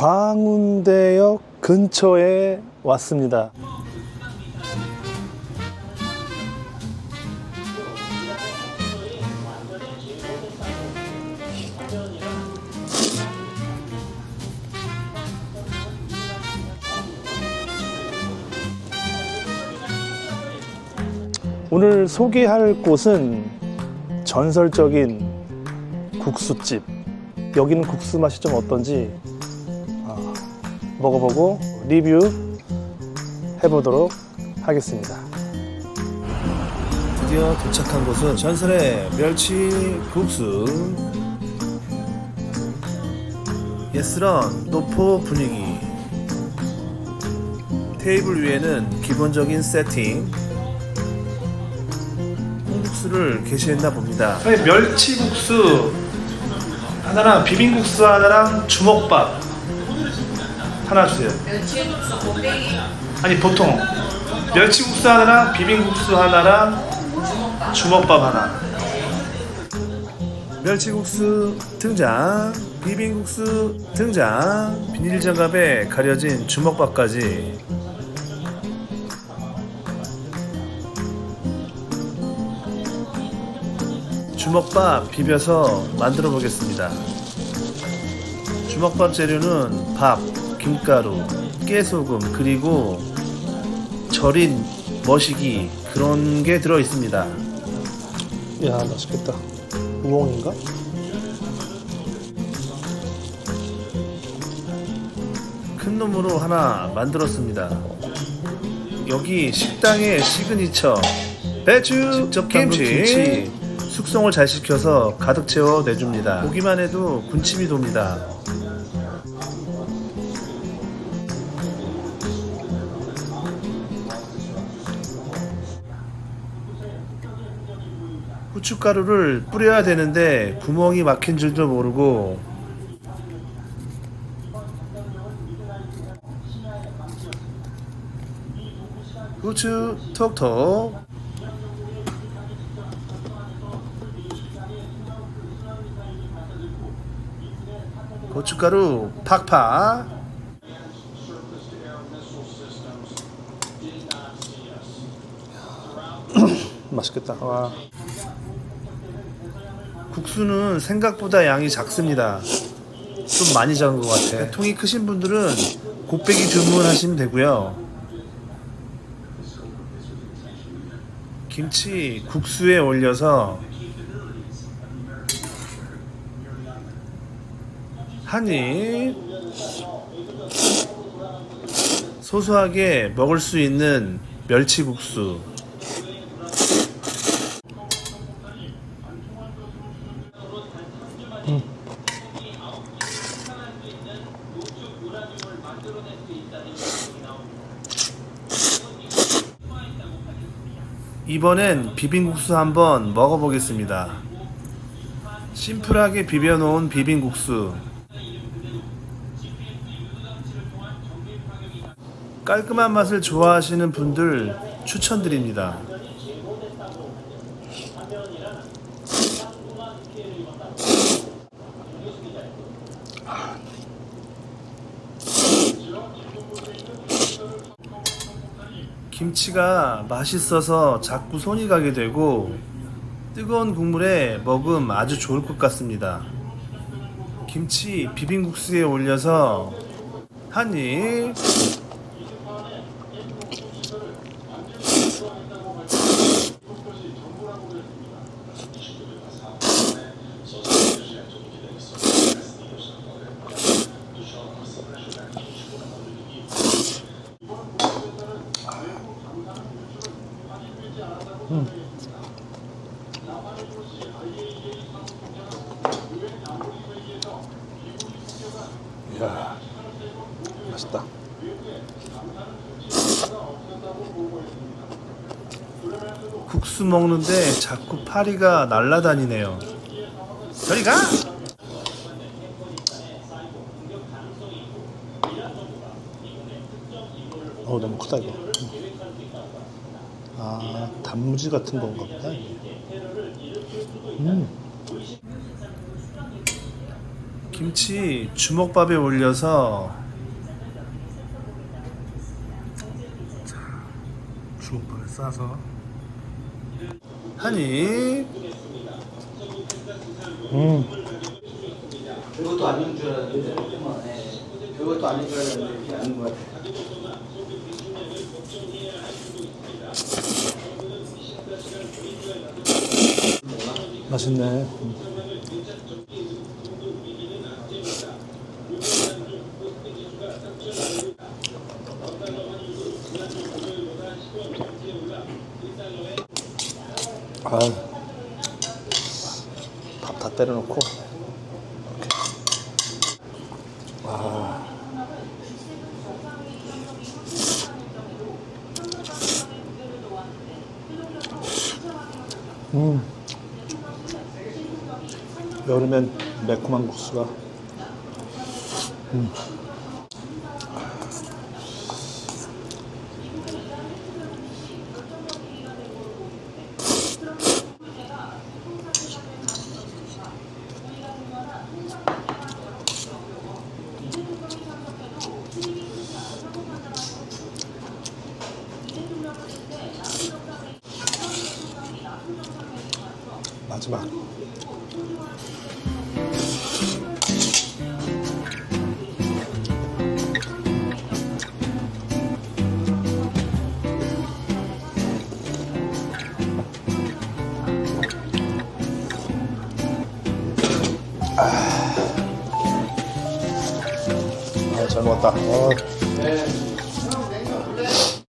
광운대역 근처에 왔습니다. 오늘 소개할 곳은 전설적인 국수집. 여기는 국수 맛이 좀 어떤지 아, 먹어보고 리뷰 해보도록 하겠습니다. 드디어 도착한 곳은 전설의 멸치 국수. 예스런 노포 분위기. 테이블 위에는 기본적인 세팅. 콩국수를 게시했나 봅니다. 멸치국수. 하나랑 비빔국수 하나랑 주먹밥 하나 주세요. 아니 보통 멸치국수 하나랑 비빔국수 하나랑 주먹밥 하나. 멸치국수 등장 비빔국수 등장 비닐 장갑에 가려진 주먹밥까지 주먹밥 비벼서 만들어 보겠습니다 주먹밥 재료는 밥, 김가루, 깨소금 그리고 절인 머시기 그런 게 들어 있습니다 야 맛있겠다. 우엉인가? 큰 놈으로 하나 만들었습니다. 여기 식당의 시그니처 배추 직접 김치. 김치 숙성을 잘 시켜서 가득 채워 내줍니다. 보기만 해도 군침이 돕니다. 후춧가루를 뿌려야 되는데 구멍이 막힌 줄도 모르고 후추 톡톡 고춧가루 팍팍 맛있겠다. 와. 국수는 생각보다 양이 작습니다. 좀 많이 작은 것 같아. 통이 크신 분들은 곱빼기 주문하시면 되고요. 김치 국수에 올려서 한입 소소하게 먹을 수 있는 멸치국수 이번엔 비빔국수 한번 먹어보겠습니다. 심플하게 비벼놓은 비빔국수. 깔끔한 맛을 좋아하시는 분들 추천드립니다. 김치가 맛있어서 자꾸 손이 가게 되고 뜨거운 국물에 먹음 아주 좋을 것 같습니다. 김치 비빔국수에 올려서 한입 이야. 맛있다. 국수 먹는데 자꾸 파리가 날아다니네요. 저리 가! 어 너무 크다 이거. 아 단무지 같은 건가 보다. 음. 김치 주먹밥에 올려서 자, 주먹밥에 싸서 한입 음, 그것도 아닌 줄 알았는데 네. 그것도 아닌 줄 알았는데 이게 아닌 것 같아. 맛있네. 음. 아, 밥 다 때려놓고 이렇게. 아, 음. 여름엔 매콤한 국수가 음. 마지막 아, 잘 먹었다. 아, 네.